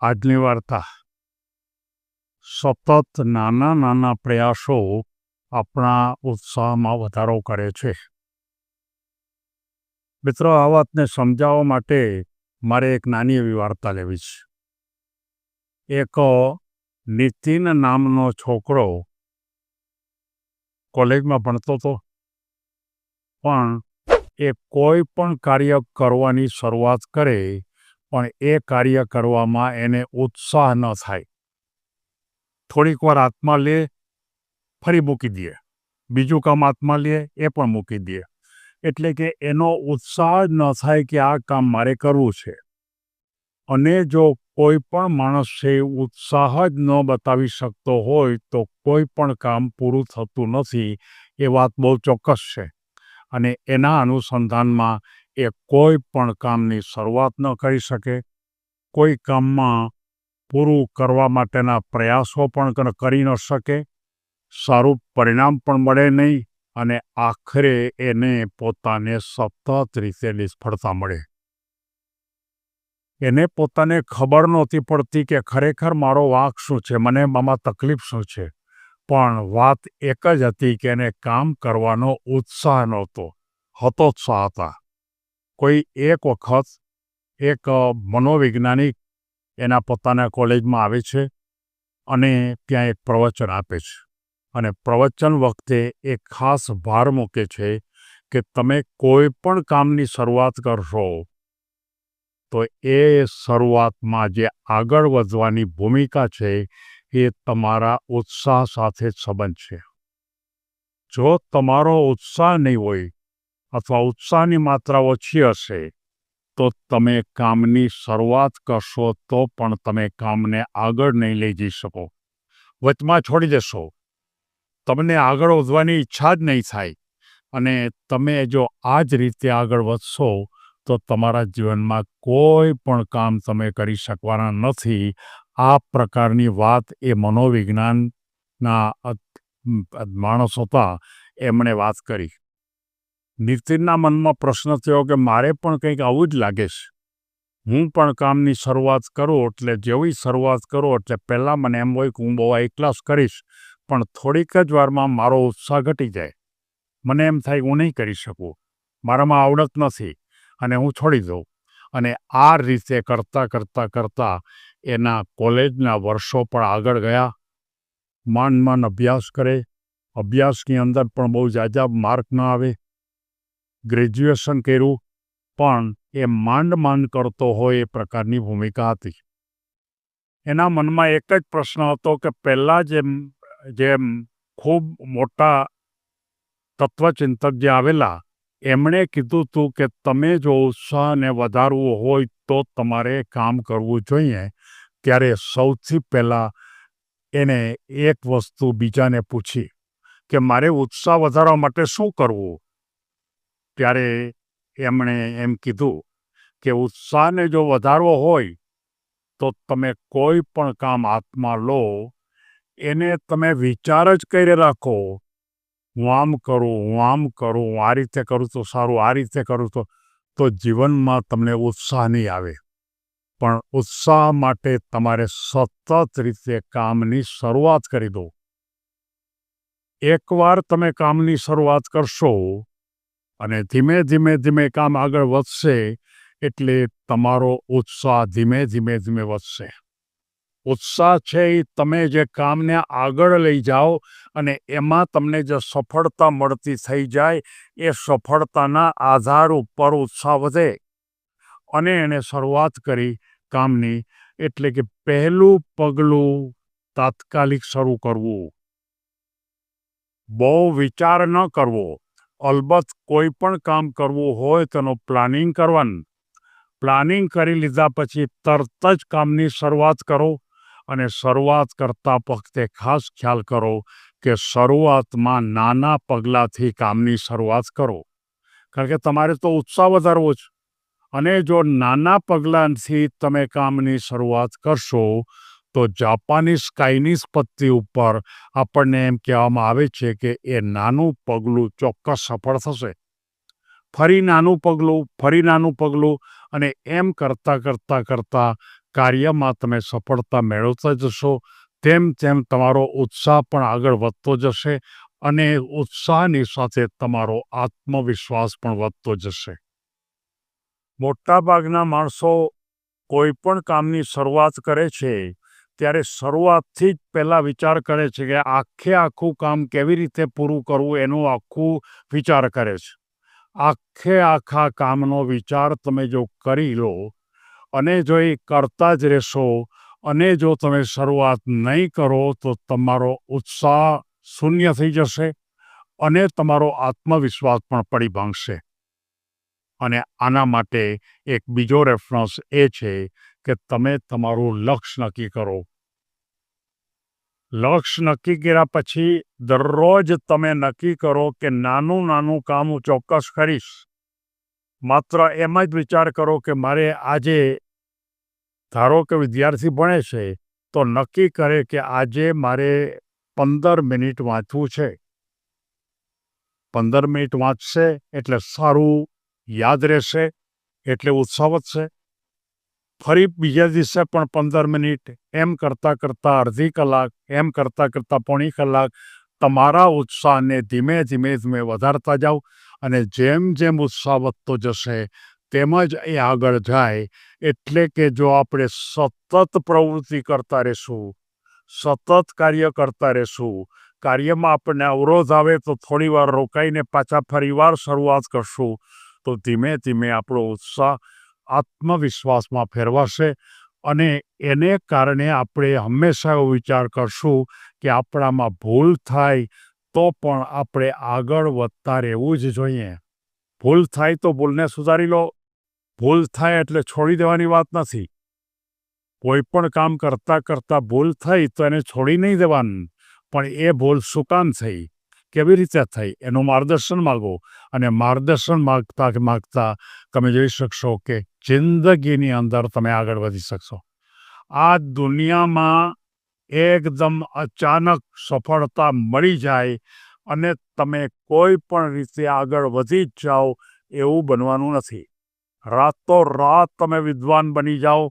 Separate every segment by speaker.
Speaker 1: આજની વાર્તા. સતત નાના નાના પ્રયાસો આપણા ઉત્સાહમાં વધારો કરે છે. મિત્રો, આ વાતને સમજાવવા માટે મારે એક નાની એવી વાર્તા લેવી છે. એક નીતિન નામનો છોકરો કોલેજમાં ભણતો હતો. પણ એ કોઈ પણ કાર્ય કરવાની શરૂઆત કરે પણ એ કાર્ય કરવામાં એને ઉત્સાહ ન થાય. થોડીક વાર આત્મા લે, ફરી મૂકી દે. બીજું કામ આત્મા લે, એ પણ મૂકી દે. એટલે કે એનો ઉત્સાહ ન થાય કે આ કામ મારે કરવું છે. અને જો કોઈ પણ માણસ છે, ઉત્સાહ જ ન બતાવી શકતો હોય, તો કોઈ પણ કામ પૂરું થતું નથી, એ વાત બહુ ચોક્કસ છે. અને એના અનુસંધાનમાં એ કોઈ પણ કામની શરૂઆત ન કરી શકે. કોઈ કામમાં પૂરું કરવા માટેના પ્રયાસો પણ કરી ન શકે. સારું પરિણામ પણ મળે નહીં અને આખરે એને પોતાને સતત રીતે નિષ્ફળતા મળે. એને પોતાને ખબર નહોતી પડતી કે ખરેખર મારો વાંક શું છે, મને મામાં તકલીફ શું છે. પણ વાત એક જ હતી કે એને કામ કરવાનો ઉત્સાહ નહોતો, હતોત્સાહ હતા. કોઈ એક વખત એક મનોવૈજ્ઞાનિક એના પોતાના કોલેજમાં આવે છે અને ત્યાં એક પ્રવચન આપે છે. અને પ્રવચન વખતે એ ખાસ ભાર મૂકે છે કે તમે કોઈ પણ કામની શરૂઆત કરશો તો એ શરૂઆતમાં જે આગળ વધવાની ભૂમિકા છે એ તમારા ઉત્સાહ સાથે સંબંધ છે. જો તમારો ઉત્સાહ નહીં હોય અથવા ઉત્સાહની માત્રા ઓછી હશે, તો તમે કામની શરૂઆત કરશો તો પણ તમે કામને આગળ નહીં લઈ જઈ શકો. વચમાં છોડી દેશો. તમને આગળ વધવાની ઈચ્છા જ નહીં થાય અને તમે જો આ જ રીતે આગળ વધશો, તો તમારા જીવનમાં કોઈ પણ કામ તમે કરી શકવાના નથી. આ પ્રકારની વાત એ મનોવિજ્ઞાનના માણસ હતા, એમણે વાત કરી. નીતિનના મનમાં પ્રશ્ન થયો કે મારે પણ કંઈક આવું જ લાગે છે. હું પણ કામની શરૂઆત કરું એટલે જેવી શરૂઆત કરું એટલે પહેલાં મને એમ હોય કે હું બહુ એકલાસ કરીશ, પણ થોડીક જ વારમાં મારો ઉત્સાહ ઘટી જાય. મને એમ થાય હું નહીં કરી શકું. મારામાં આવડત નથી અને હું છોડી દઉં. અને આ રીતે કરતાં કરતાં કરતાં એના કોલેજના વર્ષો પણ આગળ ગયા. માંડ માંડ અભ્યાસ કરે. અભ્યાસની અંદર પણ બહુ જાજા માર્ક ન આવે. ગ્રેજ્યુએશન કર્યું, પણ એ માંડ માંડ કરતો હોય એ પ્રકારની ભૂમિકા હતી. એના મનમાં એક જ પ્રશ્ન હતો કે પહેલાં જેમ જેમ ખૂબ મોટા તત્વચિંતક જે આવેલા, એમણે કીધું હતું કે તમે જો ઉત્સાહને વધારવું હોય તો તમારે કામ કરવું જોઈએ, ત્યારે સૌથી પહેલાં એને એક વસ્તુ બીજાને પૂછી કે મારે ઉત્સાહ વધારવા માટે શું કરવું? ત્યારે એમણે એમ કીધું કે ઉત્સાહને જો વધારવો હોય, તો તમે કોઈ પણ કામ હાથમાં લો, એને તમે વિચાર જ કરી રાખો. હું આમ કરું, હું આમ કરું, હું આ રીતે કરું તો સારું, આ રીતે કરું તો તો જીવનમાં તમને ઉત્સાહ નહીં આવે. પણ ઉત્સાહ માટે તમારે સતત રીતે કામની શરૂઆત કરી દો. એકવાર તમે કામની શરૂઆત કરશો અને ધીમે ધીમે ધીમે કામ આગળ વધશે એટલે તમારો ઉત્સાહ ધીમે ધીમે ધીમે વધશે. ઉત્સાહ છે એ તમે જે કામને આગળ લઈ જાઓ અને એમાં તમને જે સફળતા મળતી થઈ જાય, એ સફળતાના આધાર ઉપર ઉત્સાહ વધે. અને એને શરૂઆત કરી કામની એટલે કે પહેલું પગલું તાત્કાલિક શરૂ કરવું. બહુ વિચાર ન કરવો. અલબત્ત કોઈ પણ કામ કરવું હોય તેનું પ્લાનિંગ કરવાનું. પ્લાનિંગ કરી લીધા પછી તરત જ કામની શરૂઆત કરો અને શરૂઆત કરતા વખતે ખાસ ખ્યાલ કરો કે શરૂઆતમાં નાના પગલાંથી કામની શરૂઆત કરો. કારણ કે તમારે તો ઉત્સાહ વધારવો જ. અને જો નાના પગલાંથી તમે કામની શરૂઆત કરશો તો જાપાનીઝ ચાઇનીઝ પત્તી ઉપર આપણને એમ કહેવામાં આવે છે કે એ નાનું પગલું ચોક્કસ સફળ થશે. ફરી નાનું પગલું, ફરી નાનું પગલું અને એમ કરતાં કરતાં કરતાં કાર્યમાં તમે સફળતા મેળવતા જશો. તેમ તેમ તમારો ઉત્સાહ પણ આગળ વધતો જશે અને ઉત્સાહની સાથે તમારો આત્મવિશ્વાસ પણ વધતો જશે. મોટાભાગના માણસો કોઈ પણ કામની શરૂઆત કરે છે ત્યારે શરૂઆતથી જ પહેલાં વિચાર કરે છે કે આખે આખું કામ કેવી રીતે પૂરું કરવું એનું આખું વિચાર કરે છે. આખે આખા કામનો વિચાર તમે જો કરી લો અને જો એ કરતા જ રહેશો અને જો તમે શરૂઆત નહીં કરો તો તમારો ઉત્સાહ શૂન્ય થઈ જશે અને તમારો આત્મવિશ્વાસ પણ પડી ભાંગશે. અને આના માટે એક બીજો રેફરન્સ એ છે કે તમે તમારું લક્ષ્ય નક્કી કરો. લક્ષ્ય નક્કી કર્યા પછી દરરોજ તમે નક્કી કરો કે નાનું નાનું કામ હું ચોક્કસ કરીશ. માત્ર એમ જ વિચાર કરો કે મારે આજે, ધારો કે વિદ્યાર્થી ભણે છે, તો નક્કી કરે કે આજે મારે પંદર મિનિટ વાંચવું છે. પંદર મિનિટ વાંચશે એટલે સારું યાદ રહેશે, એટલે ઉત્સાહ વધશે. ફરી બીજા દિવસે પણ પંદર મિનિટ એમ કરતાં કરતાં અડધી કલાક, એમ કરતાં કરતાં પોણી કલાક તમારા ઉત્સાહને ધીમે ધીમે ધીમે વધારતા જાઓ અને જેમ જેમ ઉત્સાહ વધતો જશે તેમ જ એ આગળ જાય. એટલે કે જો આપણે સતત પ્રવૃત્તિ કરતા રહેશું, સતત કાર્ય કરતા રહેશું, કાર્યમાં આપણને અવરોધ આવે તો થોડી વાર રોકાઈને પાછા ફરીવાર શરૂઆત કરશું, તો ધીમે ધીમે આપણો ઉત્સાહ આત્મવિશ્વાસમાં ફેરવાશે અને એને કારણે આપણે હંમેશા એવો વિચાર કરશું કે આપણામાં ભૂલ થાય તો પણ આપણે આગળ વધતા રહેવું જ જોઈએ. ભૂલ થાય તો ભૂલને સુધારી લો. ભૂલ થાય એટલે છોડી દેવાની વાત નથી. કોઈ પણ કામ કરતાં કરતાં ભૂલ થઈ તો એને છોડી નહીં દેવાનું. પણ એ ભૂલ શું થઈ. કેવી રીતે થઈ? એનું માર્ગદર્શન માગો અને માર્ગદર્શન માગતા માગતા તમે જોઈ શકશો કે જિંદગીની અંદર તમે આગળ વધી શકશો. આ દુનિયામાં એકદમ અચાનક સફળતા મળી જાય અને તમે કોઈ પણ રીતે આગળ વધી જ જાઓ એવું બનવાનું નથી. રાતો રાત તમે વિદ્વાન બની જાઓ,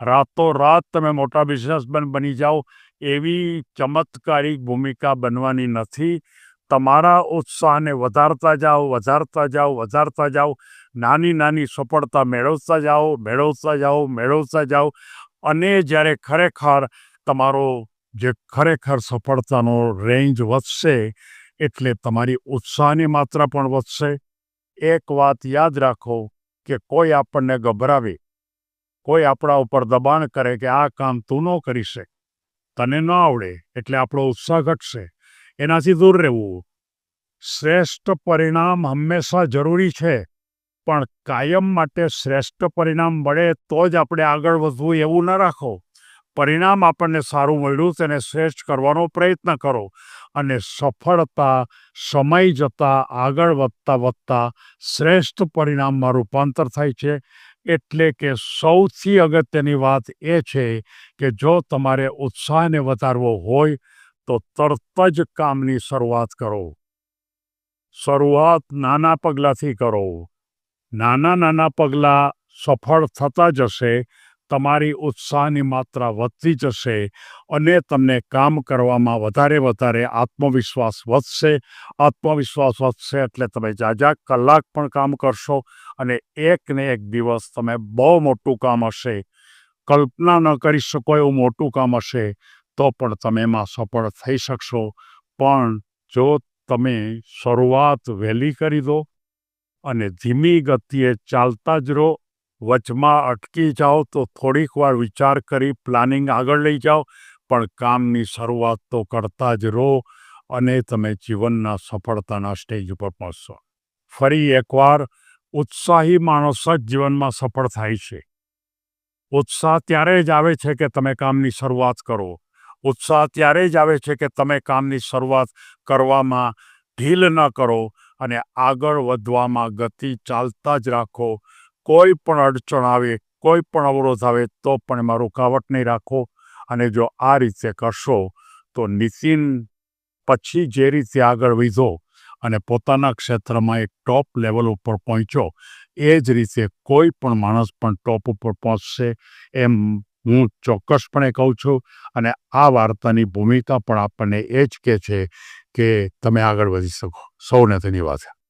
Speaker 1: રાતો રાત તમે મોટા બિઝનેસમેન બની જાઓ એવી ચમત્કારિક ભૂમિકા બનવાની નથી. તમારા ઉત્સાહને વધારતા જાઓ વધારતા જાઓ વધારતા જાઓ, નાની નાની સફળતા મેળવતા જાઓ મેળવતા જાઓ મેળવતા જાઓ. અને જ્યારે ખરેખર તમારો જે ખરેખર સફળતાનો રેન્જ વધશે, એટલે તમારી ઉત્સાહની માત્રા પણ વધશે. એક વાત યાદ રાખો કે કોઈ આપણને ગભરાવે, કોઈ આપણા ઉપર દબાણ કરે કે આ કામ તું ન કરી શકે. તને ન આવડે, એટલે આપણો ઉત્સાહ ઘટશે. એનાથી દૂર રહેવું. શ્રેષ્ઠ પરિણામ હંમેશા જરૂરી છે, પણ કાયમ માટે શ્રેષ્ઠ પરિણામ મળે તો જ આપણે આગળ વધવું એવું ન રાખો. પરિણામ આપણને સારું મળ્યું તેને શ્રેષ્ઠ કરવાનો પ્રયત્ન કરો અને સફળતા, સમય જતાં આગળ વધતા વધતા શ્રેષ્ઠ પરિણામમાં રૂપાંતર થાય છે. એટલે કે સૌથી અગત્યની વાત એ છે કે જો તમારે ઉત્સાહને વધારવો હોય તો તરત જ કામની શરૂઆત કરો. શરૂઆત નાના પગલાંથી કરો. નાના નાના પગલાં સફળ થતા જશે, તમારી ઉત્સાહની માત્રા વધતી જશે અને તમને કામ કરવામાં વધારે વધારે આત્મવિશ્વાસ વધશે. આત્મવિશ્વાસ વધશે એટલે તમે જાજા કલાક પણ કામ કરશો અને એક ને એક દિવસ તમે બહુ મોટું કામ હશે. કલ્પના ન કરી શકો એવું મોટું કામ હશે. તો પણ તમે એમાં સફળ થઈ શકશો. પણ જો તમે શરૂઆત વહેલી કરી દો અને ધીમી ગતિએ ચાલતા જ રહો, વચમાં અટકી જાઓ, તો થોડીક વાર વિચાર કરી પ્લાનિંગ આગળ લઈ જાઓ, પણ કામની શરૂઆત તો કરતા જ રહો અને તમે જીવનના સફળતાના સ્ટેજ ઉપર પહોંચશો. ફરી એકવાર, ઉત્સાહી માણસ જ જીવનમાં સફળ થાય છે. ઉત્સાહ ત્યારે જ આવે છે કે તમે કામની શરૂઆત કરો. ઉત્સાહ ત્યારે જ આવે છે કે તમે કામની શરૂઆત કરવામાં ઢીલ ન કરો અને આગળ વધવામાં ગતિ ચાલતા જ રાખો. કોઈ પણ અડચણ આવે, કોઈ પણ અવરોધ આવે તો પણ એમાં રૂકાવટ નહીં રાખો. અને જો આ રીતે કરશો તો નીતિન પછી જે રીતે આગળ વધો અને પોતાના ક્ષેત્રમાં એક ટોપ લેવલ ઉપર પહોંચ્યો, એ જ રીતે કોઈ પણ માણસ પણ ટોપ ઉપર પહોંચશે એમ હું ચોક્કસપણે કહું છું અને આ વાર્તાની ભૂમિકા પણ આપણને એ જ કહે છે કે તમે આગળ વધી શકો. સૌને ધન્યવાદ.